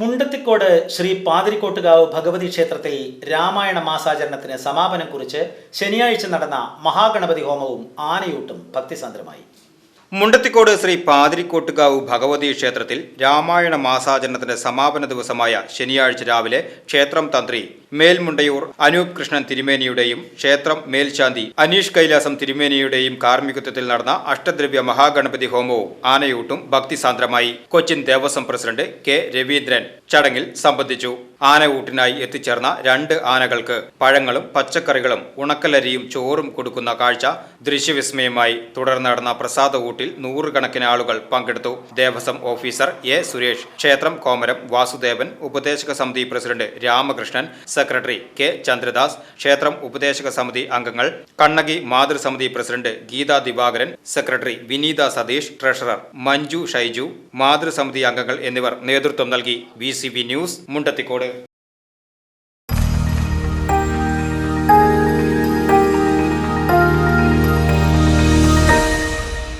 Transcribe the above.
മുണ്ടത്തിക്കോട് ശ്രീ പാതിരിക്കോട്ടുകാവ് ഭഗവതി ക്ഷേത്രത്തിൽ രാമായണ മാസാചരണത്തിന് സമാപനം കുറിച്ച് ശനിയാഴ്ച നടന്ന മഹാഗണപതി ഹോമവും ആനയൂട്ടും ഭക്തിസാന്ദ്രമായി. മുണ്ടത്തിക്കോട് ശ്രീ പാതിരിക്കോട്ടുകാവ് ഭഗവതി ക്ഷേത്രത്തിൽ രാമായണ മാസാചരണത്തിന്റെ സമാപന ദിവസമായ ശനിയാഴ്ച രാവിലെ ക്ഷേത്രം തന്ത്രി മേൽമുണ്ടയൂർ അനൂപ് കൃഷ്ണൻ തിരുമേനിയുടെയും ക്ഷേത്രം മേൽശാന്തി അനീഷ് കൈലാസം തിരുമേനിയുടെയും കാർമ്മികത്വത്തിൽ നടന്ന അഷ്ടദ്രവ്യ മഹാഗണപതി ഹോമവും ആനയൂട്ടും ഭക്തിസാന്ദ്രമായി. കൊച്ചിൻ ദേവസ്വം പ്രസിഡന്റ് കെ രവീന്ദ്രൻ ചടങ്ങിൽ സംബന്ധിച്ചു. ആനയൂട്ടിനായി എത്തിച്ചേർന്ന രണ്ട് ആനകൾക്ക് പഴങ്ങളും പച്ചക്കറികളും ഉണക്കലരിയും ചോറും കൊടുക്കുന്ന കാഴ്ച ദൃശ്യവിസ്മയമായി. തുടർന്ന് നടന്ന പ്രസാദകൂട്ടിൽ നൂറുകണക്കിന് ആളുകൾ പങ്കെടുത്തു. ദേവസ്വം ഓഫീസർ എ സുരേഷ് ക്ഷേത്രം കോമരം വാസുദേവൻ ഉപദേശക സമിതി president Ramakrishnan secretary K Chandradas ക്ഷേത്രം ഉപദേശക സമിതി അംഗങ്ങൾ Kannaki മാതൃസമിതി president Geetha Divakaran secretary Vineetha Satheesh treasurer Manju Shaiju മാതൃസമിതി അംഗങ്ങൾ എന്നിവർ നേതൃത്വം നൽകി. B news Mundathikode.